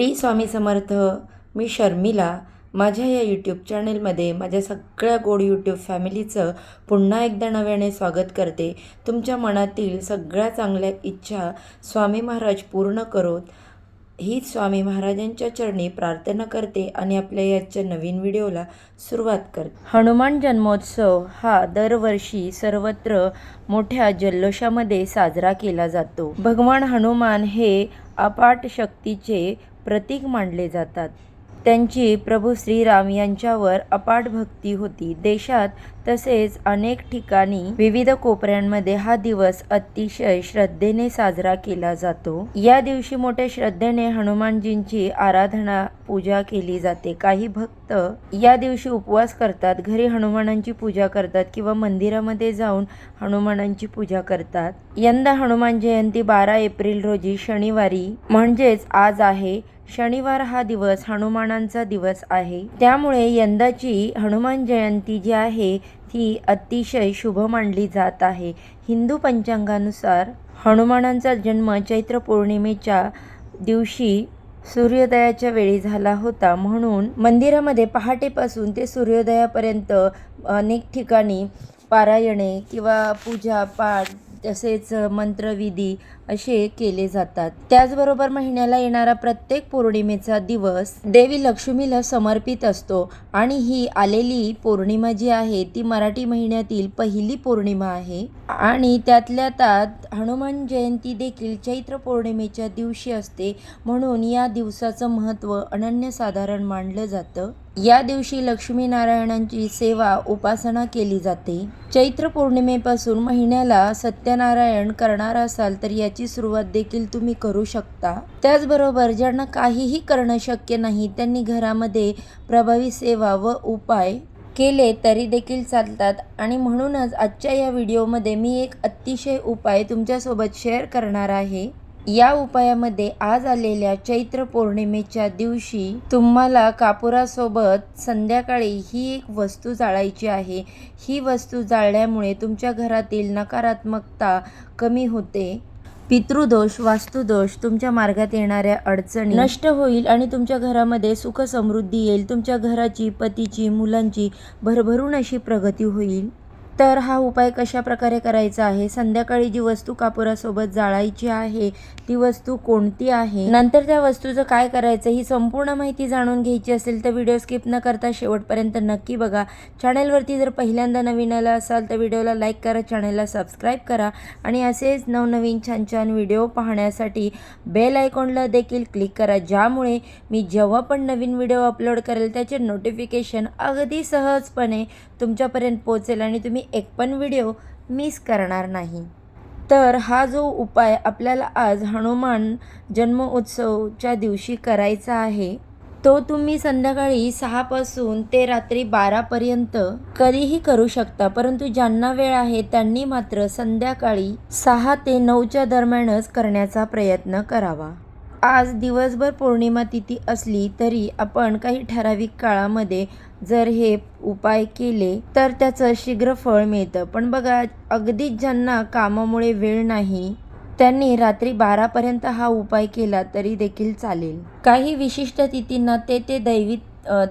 T Swami Samarth मी शर्मिला. माझ्या या YouTube चॅनेलमध्ये माझ्या सगळ्या गोड यूट्यूब फॅमिलीचं पुन्हा एकदा नव्याने स्वागत करते. तुमच्या मनातील सगळ्या चांगल्या इच्छा स्वामी महाराज पूर्ण करोत. हीच स्वामी महाराजांच्या चरणी प्रार्थना करते आणि आपल्या याच्या नवीन व्हिडिओला सुरुवात करते. हनुमान जन्मोत्सव हा दरवर्षी सर्वत्र मोठ्या जल्लोषामध्ये साजरा केला जातो. भगवान हनुमान हे अपाट शक्तीचे प्रतीक मानले जातात. त्यांची प्रभू श्रीराम यांच्यावर अपाट भक्ती होती. देशात तसेच अनेक ठिकाणी विविध कोपऱ्यांमध्ये हा दिवस अतिशय श्रद्धेने साजरा केला जातो. या दिवशी मोठ्या श्रद्धेने हनुमानजींची आराधना पूजा केली जाते. काही भक्त या दिवशी उपवास करतात. घरी हनुमानांची पूजा करतात किंवा मंदिरामध्ये जाऊन हनुमानांची पूजा करतात. यंदा हनुमान जयंती बारा एप्रिल रोजी शनिवारी म्हणजेच आज आहे. शनिवार हा दिवस हनुमानांचा दिवस आहे. त्यामुळे यंदाची हनुमान जयंती जी आहे ती अतिशय शुभ मानली जात आहे. हिंदू पंचांगानुसार हनुमानांचा जन्म चैत्र पौर्णिमेच्या दिवशी सूर्योदयाच्या वेळी झाला होता. म्हणून मंदिरामध्ये पहाटेपासून ते सूर्योदयापर्यंत अनेक ठिकाणी पारायणे किंवा पूजा पाठ तसेच मंत्रविधी असे केले जातात. त्याचबरोबर महिन्याला येणारा प्रत्येक पौर्णिमेचा दिवस देवी लक्ष्मीला समर्पित असतो आणि ही आलेली पौर्णिमा जी आहे ती मराठी महिन्यातील पहिली पौर्णिमा आहे. आणि त्यातल्या त्यात हनुमान जयंती देखील चैत्र पौर्णिमेच्या दिवशी असते म्हणून या दिवसाचं महत्त्व अनन्यसाधारण मानलं जातं. या दिवशी लक्ष्मीनारायणांची सेवा उपासना केली जाते. चैत्र पौर्णिमेपासून महिन्याला सत्यनारायण करणार असाल तर याची सुरुवात देखील तुम्ही करू शकता. त्याचबरोबर ज्यांना काहीही करणं शक्य नाही त्यांनी घरामध्ये प्रभावी सेवा व उपाय केले तरी देखील चालतात. आणि म्हणूनच आजच्या या व्हिडिओमध्ये मी एक अतिशय उपाय तुमच्यासोबत शेअर करणार आहे. या उपायामध्ये आज आलेल्या चैत्र पौर्णिमेच्या दिवशी तुम्हाला कापुरासोबत संध्याकाळी ही एक वस्तू जाळायची आहे. ही वस्तू जाळल्यामुळे तुमच्या घरातील नकारात्मकता कमी होते. पितृदोष वास्तुदोष तुमच्या मार्गात येणाऱ्या अडचणी नष्ट होईल आणि तुमच्या घरामध्ये सुख समृद्धी येईल. तुमच्या घराची पतीची मुलांची भरभरून अशी प्रगती होईल. तर हा उपाय कशा प्रकारे करायचा आहे? संध्याकाळी जी वस्तू कापुरासोबत जाळायची आहे ती वस्तू कोणती आहे? नंतर त्या वस्तूचं काय करायचं ही संपूर्ण माहिती जाणून घ्यायची असेल तर व्हिडिओ स्किप न करता शेवटपर्यंत नक्की बघा. चॅनलवरती जर पहिल्यांदा नवीन आला असाल तर व्हिडिओला लाईक करा चॅनलला सबस्क्राईब करा आणि असेच नवनवीन छान छान व्हिडिओ पाहण्यासाठी बेल आयकॉनला देखील क्लिक करा. ज्यामुळे मी जेव्हा पण नवीन व्हिडिओ अपलोड करेल त्याचे नोटिफिकेशन अगदी सहजपणे तुमच्यापर्यंत पोहोचेल आणि तुम्ही एक पण व्हिडिओ मिस करणार नाही. तर हा जो उपाय आपल्याला आज हनुमान जन्म उत्सवच्या दिवशी करायचा आहे तो तुम्ही संध्याकाळी सहापासून ते रात्री बारापर्यंत कधीही करू शकता. परंतु ज्यांना वेळ आहे त्यांनी मात्र संध्याकाळी सहा ते नऊच्या दरम्यानच करण्याचा प्रयत्न करावा. आज दिवसभर पौर्णिमा तिथी असली तरी आपण काही ठराविक काळामध्ये जर हे उपाय केले तर त्याचं शीघ्र फळ मिळतं. पण बघा अगदीच ज्यांना कामामुळे वेळ नाही त्यांनी रात्री बारापर्यंत हा उपाय केला तरी देखील चालेल. काही विशिष्ट तिथींना ते ते दैवी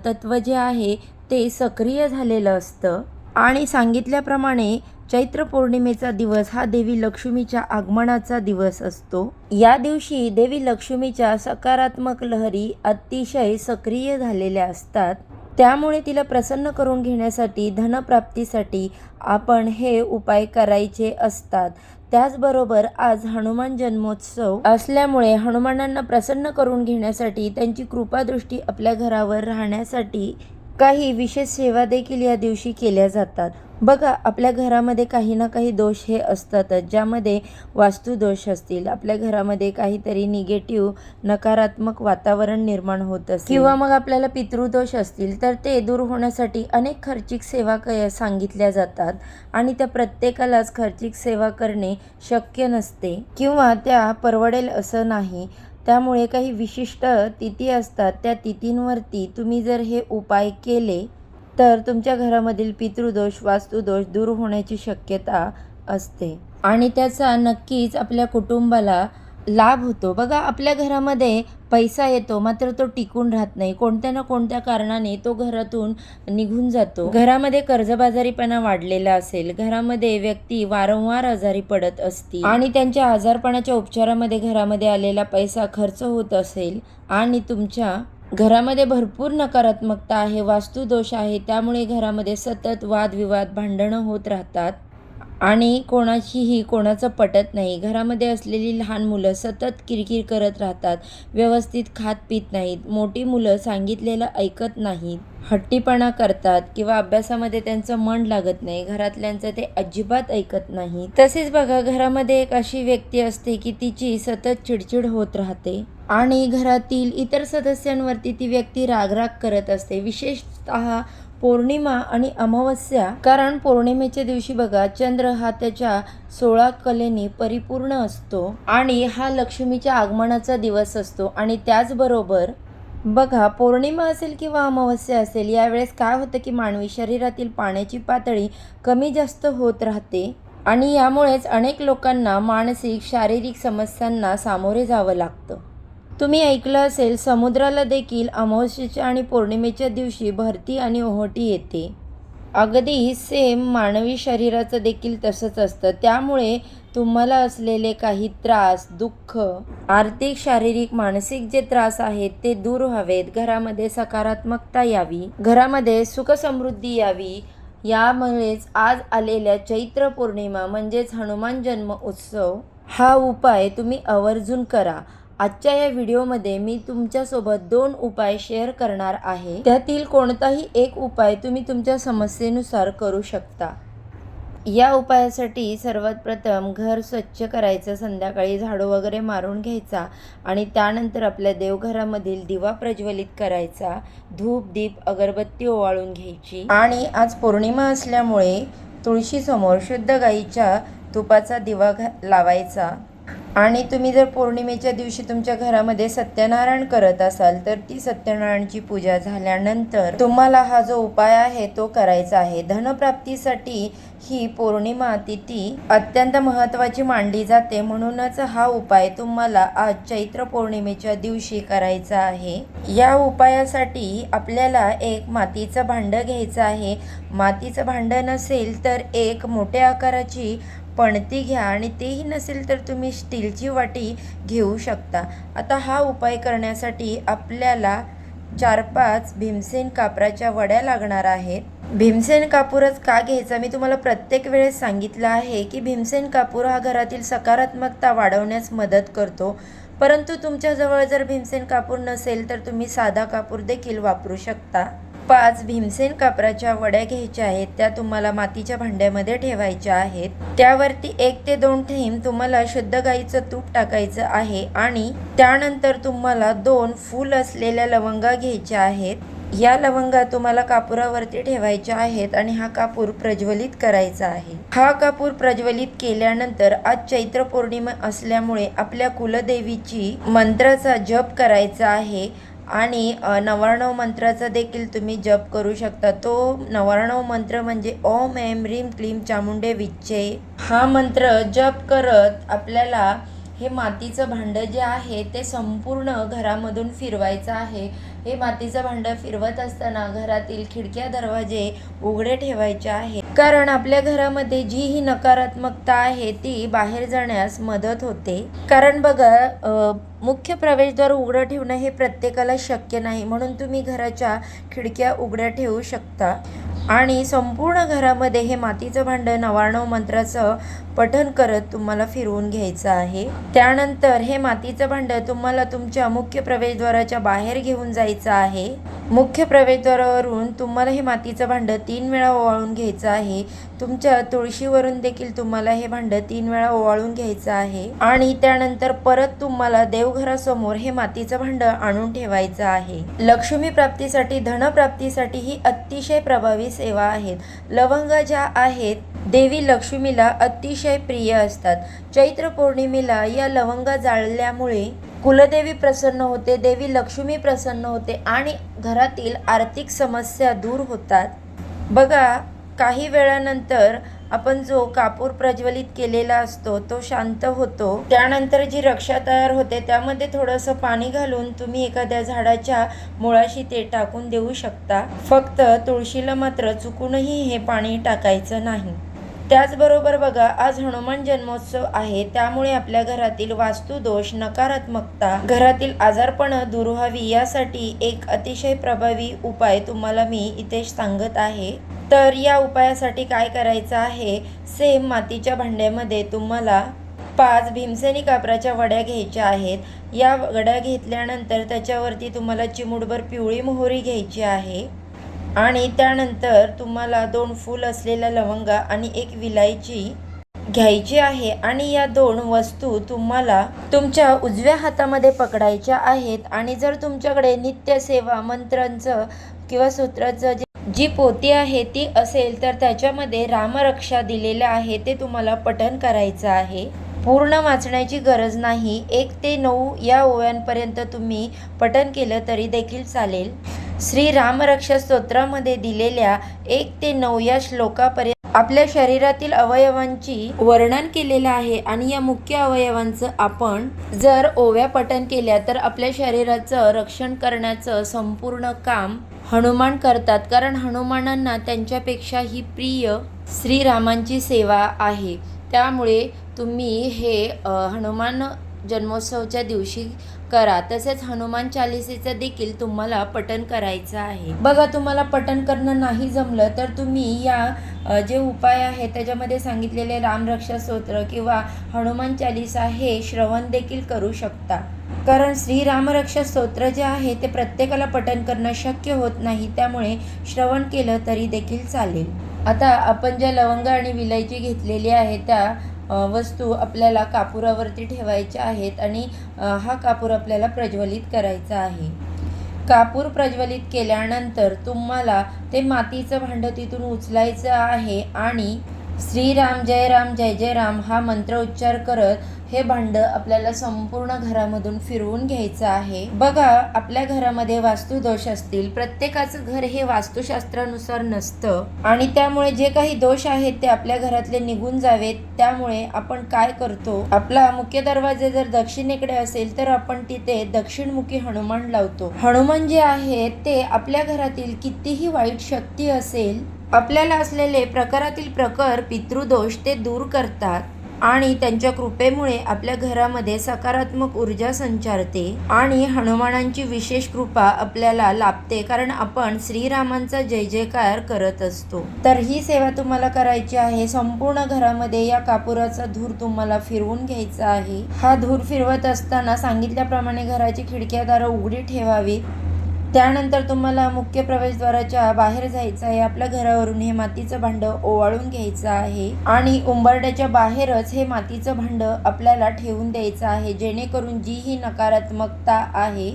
तत्व जे आहे ते सक्रिय झालेलं असतं. आणि सांगितल्याप्रमाणे चैत्र पौर्णिमेचा दिवस हा देवी लक्ष्मीच्या आगमनाचा दिवस असतो. या दिवशी देवी लक्ष्मीच्या सकारात्मक लहरी अतिशय सक्रिय झालेल्या असतात. त्यामुळे तिला प्रसन्न करून घेण्यासाठी धनप्राप्तीसाठी आपण हे उपाय करायचे असतात. त्याचबरोबर आज हनुमान जन्मोत्सव असल्यामुळे हनुमानांना प्रसन्न करून घेण्यासाठी त्यांची कृपादृष्टी आपल्या घरावर राहण्यासाठी काही विशेष सेवा देखील या दिवशी केल्या जातात. बघा आपल्या घरामध्ये काही ना काही दोष हे असतातच ज्यामध्ये वास्तुदोष असतील. आपल्या घरामध्ये काहीतरी निगेटिव्ह नकारात्मक वातावरण निर्माण होत असेल. किंवा मग आपल्याला पितृदोष असतील तर ते दूर होण्यासाठी अनेक खर्चिक सेवा क सांगितल्या जातात आणि त्या प्रत्येकालाच खर्चिक सेवा करणे शक्य नसते. किंवा त्या परवडेल असं नाही. त्यामुळे काही विशिष्ट तिथी असतात. त्या तिथींवरती तुम्ही जर हे उपाय केले तर तुमच्या घरामधील पितृदोष वास्तुदोष दूर होण्याची शक्यता असते. आणि त्याचा नक्कीच आपल्या कुटुंबाला लाभ होतो. बघा आपल्या घरामध्ये पैसा येतो मात्र तो टिकून राहत नाही. कोणत्या ना कोणत्या कारणाने तो घरातून निघून जातो. घरामध्ये कर्जबाजारीपणा वाढलेला असेल घरामध्ये व्यक्ती वारंवार आजारी पडत असतील आणि त्यांच्या आजारपणाच्या उपचारामध्ये घरामध्ये आलेला पैसा खर्च होत असेल आणि तुमच्या घरामध्ये भरपूर नकारात्मकता आहे वास्तुदोष आहे त्यामुळे घरामध्ये सतत वादविवाद भांडणं होत राहतात. आणि कोणाचीही कोणाचं पटत नाही. घरामध्ये असलेली लहान मुलं सतत किरकिर करत राहतात. व्यवस्थित खात पित नाहीत. मोठी मुलं सांगितलेलं ऐकत नाहीत. हट्टीपणा करतात किंवा अभ्यासामध्ये त्यांचं मन लागत नाही. घरातल्यांचं ते अजिबात ऐकत नाही. तसेच बघा घरामध्ये एक अशी व्यक्ती असते की तिची सतत चिडचिड होत राहते. आणि घरातील इतर सदस्यांवरती ती व्यक्ती रागराग करत असते. विशेषतः पौर्णिमा आणि अमावस्या. कारण पौर्णिमेच्या दिवशी बघा चंद्र हा त्याच्या सोळा कलेने परिपूर्ण असतो आणि हा लक्ष्मीच्या आगमनाचा दिवस असतो. आणि त्याचबरोबर बघा पौर्णिमा असेल किंवा अमावस्या असेल यावेळेस काय होतं की मानवी शरीरातील पाण्याची पातळी कमी जास्त होत राहते. आणि यामुळेच अनेक लोकांना मानसिक शारीरिक समस्यांना सामोरे जावं लागतं. तुम्ही ऐकलं असेल समुद्राला देखील अमावस्येच्या आणि पौर्णिमेच्या दिवशी भरती आणि ओहोटी येते. अगदी सेम मानवी शरीराचं देखील तसंच असतं. त्यामुळे तुम्हाला असलेले काही त्रास दुःख आर्थिक शारीरिक मानसिक जे त्रास आहेत ते दूर व्हावेत. घरामध्ये सकारात्मकता यावी. घरामध्ये सुखसमृद्धी यावी. यामुळेच आज आलेल्या चैत्र पौर्णिमा म्हणजेच हनुमान जन्म उत्सव हा उपाय तुम्ही आवर्जून करा. आजच्या या व्हिडिओमध्ये मी तुमच्यासोबत दोन उपाय शेअर करणार आहे. त्यातील कोणताही एक उपाय तुम्ही तुमच्या समस्येनुसार करू शकता. या उपायासाठी सर्वात प्रथम घर स्वच्छ करायचं संध्याकाळी झाडू वगैरे मारून घ्यायचा आणि त्यानंतर आपल्या देवघरामधील दिवा प्रज्वलित करायचा धूप दीप अगरबत्ती ओवाळून घ्यायची आणि आज पौर्णिमा असल्यामुळे तुळशीसमोर शुद्ध गाईच्या तुपाचा दिवा घा लावायचा. आणि तुम्ही जर पौर्णिमेच्या दिवशी तुमच्या घरामध्ये सत्यनारायण करत असाल तर ती सत्यनारायणची पूजा झाल्यानंतर तुम्हाला हा जो उपाय आहे तो करायचा आहे. धनप्राप्तीसाठी ही पौर्णिमा तिथी अत्यंत महत्त्वाची मानली जाते. म्हणूनच हा उपाय तुम्हाला आज चैत्र पौर्णिमेच्या दिवशी करायचा आहे. या उपायासाठी आपल्याला एक मातीचं भांडं घ्यायचं आहे. मातीचं भांडं नसेल तर एक मोठ्या आकाराची पणती घ्या आणि तेही नसेल तर तुम्ही स्टीलची वाटी घेऊ शकता. आता हा उपाय करण्यासाठी आपल्याला चार पाच भीमसेन कापराच्या वड्या लागणार आहेत. भीमसेन कापूरच का घ्यायचा? मी तुम्हाला प्रत्येक वेळेस सांगितलं आहे की भीमसेन कापूर हा घरातील सकारात्मकता वाढवण्यास मदत करतो. परंतु तुमच्याजवळ जर भीमसेन कापूर नसेल तर तुम्ही साधा कापूर देखील वापरू शकता. पाच भीमसेन कापराच्या वड्या घ्यायच्या आहेत त्या तुम्हाला मातीच्या भांड्यामध्ये ठेवायच्या आहेत. त्यावरती एक ते दोन थेंब तुम्हाला शुद्ध गाईचं तूप टाकायचं आहे आणि त्यानंतर तुम्हाला दोन फूल असलेल्या लवंगा घ्यायच्या आहेत. या लवंगा तुम्हाला कापुरावरती ठेवायच्या आहेत आणि हा कापूर प्रज्वलित करायचा आहे. हा कापूर प्रज्वलित केल्यानंतर आज चैत्र पौर्णिमा असल्यामुळे आपल्या कुलदेवीची मंत्राचा जप करायचा आहे. आणि नव्याण्णव मंत्राचा देखील तुम्ही जप करू शकता. तो नव्याण्णव मंत्र म्हणजे ओम ऐम ह्रीम क्लीम चामुंडे विच्चे हा मंत्र जप करत आपल्याला हे मातीचं भांडं जे आहे ते संपूर्ण घरामधून फिरवायचं आहे. हे मातीचं भांडं फिरवत असताना घरातील खिडक्या दरवाजे उघडे ठेवायचे आहे. कारण आपल्या घरामध्ये जी ही नकारात्मकता आहे ती बाहेर जाण्यास मदत होते. कारण बघा मुख्य प्रवेशद्वार उघडं ठेवणं हे प्रत्येकाला शक्य नाही. म्हणून तुम्ही घराच्या खिडक्या उघड्या ठेवू शकता. आणि संपूर्ण घरामध्ये हे मातीचं भांडं नवाणव मंत्राचं पठण करत तुम्हाला फिरवून घ्यायचं आहे. त्यानंतर हे मातीचं भांडं तुम्हाला तुमच्या मुख्य प्रवेशद्वाराच्या बाहेर घेऊन जायचं आहे. मुख्य प्रवेशद्वारावरून तुम्हाला हे मातीचं भांडं तीन वेळा ओवाळून घ्यायचं आहे. तुमच्या तुळशीवरून देखील तुम्हाला हे भांडं तीन वेळा ओवाळून घ्यायचं आहे. आणि त्यानंतर परत तुम्हाला देवघरासमोर हे मातीचं भांडं आणून ठेवायचं आहे. लक्ष्मी प्राप्तीसाठी धनप्राप्तीसाठी ही अतिशय प्रभावी सेवा आहेत. लवंग ज्या आहेत देवी लक्ष्मीला अतिशय प्रिय असतात. चैत्र पौर्णिमेला या लवंगा जाळल्यामुळे कुलदेवी प्रसन्न होते देवी लक्ष्मी प्रसन्न होते आणि घरातील आर्थिक समस्या दूर होतात. बघा काही वेळानंतर आपण जो कापूर प्रज्वलित केलेला असतो तो शांत होतो. त्यानंतर जी रक्षा तयार होते त्यामध्ये थोडंसं पाणी घालून तुम्ही एखाद्या झाडाच्या मुळाशी ते टाकून देऊ शकता. फक्त तुळशीला मात्र चुकूनही हे पाणी टाकायचं नाही. त्याचबरोबर बघा आज हनुमान जन्मोत्सव आहे त्यामुळे आपल्या घरातील वास्तुदोष नकारात्मकता घरातील आजारपण दूर व्हावी यासाठी एक अतिशय प्रभावी उपाय तुम्हाला मी इथे सांगत आहे. तर या उपायासाठी काय करायचं आहे? सेम मातीच्या भांड्यामध्ये तुम्हाला पाच भीमसेनी कापराच्या वड्या घ्यायच्या आहेत. या वड्या घेतल्यानंतर त्याच्यावरती तुम्हाला चिमुडभर पिवळी मोहरी घ्यायची आहे. आणि त्यानंतर तुम्हाला दोन फूल असलेल्या लवंगा आणि एक विलायची घ्यायची आहे. आणि या दोन वस्तू तुम्हाला तुमच्या उजव्या हातामध्ये पकडायच्या आहेत. आणि जर तुमच्याकडे नित्यसेवा मंत्रांचं किंवा सूत्राचं जे जी पोती आहे ती असेल तर त्याच्यामध्ये रामरक्षा दिलेलं आहे ते तुम्हाला पठन करायचं आहे. पूर्ण वाचण्याची गरज नाही. एक ते नऊ या ओव्यांपर्यंत तुम्ही पठन केलं तरी देखील चालेल. श्री रामरक्षा स्तोत्रामध्ये दिलेल्या एक ते नऊ या श्लोकापर्यंत आपल्या शरीरातील अवयवांची वर्णन केलेलं आहे आणि या मुख्य अवयवांचं आपण जर ओव्या पठण केल्या तर आपल्या शरीराचं रक्षण करण्याचं संपूर्ण काम हनुमान करतात. कारण हनुमानांना त्यांच्यापेक्षाही प्रिय श्रीरामांची सेवा आहे. त्यामुळे तुम्ही हे हनुमान जन्मोत्सवच्या दिवशी करा. तसेच हनुमान चालिसेचं देखील तुम्हाला पठन करायचं आहे. बघा तुम्हाला पठन करणं नाही जमलं तर तुम्ही या जे उपाय आहे त्याच्यामध्ये सांगितलेले रामरक्षा स्तोत्र किंवा हनुमान चालिसा हे श्रवण देखील करू शकता. कारण श्रीरामरक्षा स्तोत्र जे आहे ते प्रत्येकाला पठण करणं शक्य होत नाही. त्यामुळे श्रवण केलं तरी देखील चालेल. आता आपण ज्या लवंग आणि विलायची घेतलेली आहे त्या वस्तू आपल्याला कापुरावरती ठेवायच्या आहेत आणि हा कापूर आपल्याला प्रज्वलित करायचा आहे. कापूर प्रज्वलित केल्यानंतर तुम्हाला ते मातीचं भांडं तिथून उचलायचं आहे आणि श्रीराम जय राम जय जय राम हा मंत्र उच्चार करत हे भांडं आपल्याला संपूर्ण घरामधून फिरवून घ्यायचं आहे. बघा आपल्या घरामध्ये वास्तुदोष असतील. प्रत्येकाचं घर हे वास्तुशास्त्रानुसार नसतं. आणि त्यामुळे जे काही दोष आहेत ते आपल्या घरातले निघून जावेत. त्यामुळे आपण काय करतो? आपला मुख्य दरवाजे जर दक्षिणेकडे असेल तर आपण तिथे दक्षिणमुखी हनुमान लावतो. हनुमान जे आहे ते आपल्या घरातील कितीही वाईट शक्ती असेल आपल्याला असलेले प्रकारातील प्रकर पितृदोष ते दूर करतात. आणि त्यांच्या कृपेमुळे आपल्या घरामध्ये सकारात्मक ऊर्जा संचारते आणि हनुमानांची विशेष कृपा आपल्याला लाभते कारण आपण श्रीरामांचा जय जयकार करत असतो. तर ही सेवा तुम्हाला करायची आहे. संपूर्ण घरामध्ये या कापुराचा धूर तुम्हाला फिरवून घ्यायचा आहे. हा धूर फिरवत असताना सांगितल्याप्रमाणे घराची खिडक्या दारं उघडी ठेवावी त्यानंतर तुम्हाला मुख्य प्रवेशद्वाराच्या बाहेर जायचं आहे. आपल्या घरावरून हे मातीचं भांडं ओवाळून घ्यायचं आहे. आणि उंबरड्याच्या बाहेरच हे मातीचं भांडं आपल्याला ठेवून द्यायचं आहे. जेणेकरून जी ही नकारात्मकता आहे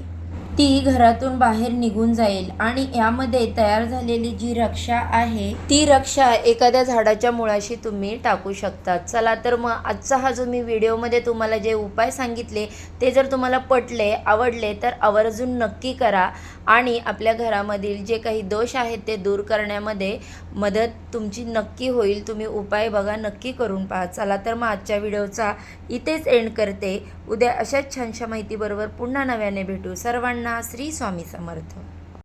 ती घरातून बाहेर निघून जाईल. आणि यामध्ये तयार झालेली जी रक्षा आहे ती रक्षा एखाद्या झाडाच्या मुळाशी तुम्ही टाकू शकता. चला तर मग आजचा हा जो मी व्हिडिओमध्ये तुम्हाला जे उपाय सांगितले ते जर तुम्हाला पटले आवडले तर आवर्जून नक्की करा. आणि आपल्या घरामधील जे काही दोष आहेत ते दूर करण्यामध्ये मदत तुमची नक्की होईल. तुम्ही उपाय बघा नक्की करून पहा. चला तर मग आजच्या व्हिडिओचा इथेच एंड करते. उद्या अशाच छानशा माहितीबरोबर पुन्हा नव्याने भेटू. सर्वांना श्री स्वामी समर्थ.